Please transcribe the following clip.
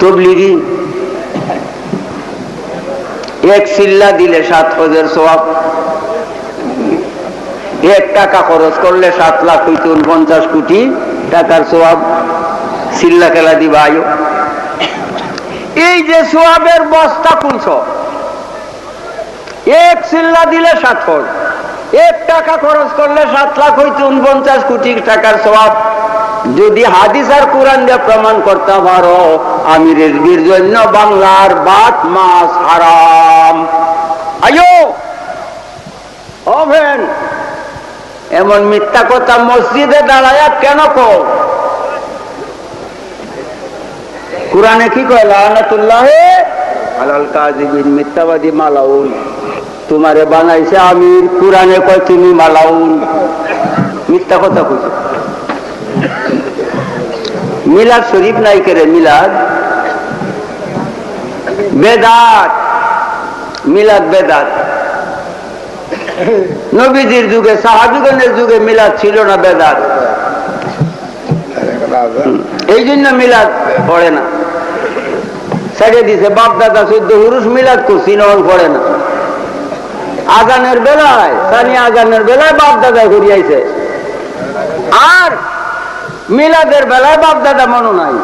তবলিগি এক সিল্লা দিলে সাত হাজার সোয়াব। এক টাকা খরচ করলে সাত লাখ হইতে উনপঞ্চাশ কোটি টাকার সোয়াব। সিল্লা খেলা দিবা, আয়ো। এই যে সোয়াবের বস্তা খুলছ, এক সিল্লা দিলে সাত ফল এক টাকা খরচ করলে সাত লাখ হইতে উনপঞ্চাশ কোটি টাকার সোয়াব। যদি হাদিস আর কোরআন দিয়ে প্রমাণ করতে পারো আমি রেজবির জন্য বাংলার বাত মাছ হারাম। আয়ো! এমন মিথ্যা কথা মসজিদে দাঁড়ায় কেন কোরআনে কি কয়, লানাতুল্লাহ আলাল মিথ্যাবাদী মালাউন। তোমারে বানাইছে আমির, কোরআনে কয়, তুমি মালাউন। মিথ্যা কথা কইছো। মিলাদ শরীফ নাই করে মিলাদ? বেদাত। মিলাদ বেদাত। নবীজির যুগে, সাহাবিগণের যুগে মিলাদ ছিল না বেদাত। এই জন্য মিলাদ পড়ে না। ছেড়ে দিছে বাপ দাদা চোদ্দ হুরুষ মিলাদ করছি নন পড়ে না। আগানের বেলায়, সানি আগানের বেলায় বাপ দাদা ঘুরিয়াইছে আর মিলাদের বেলায় বাপ দাদা মনে নাই।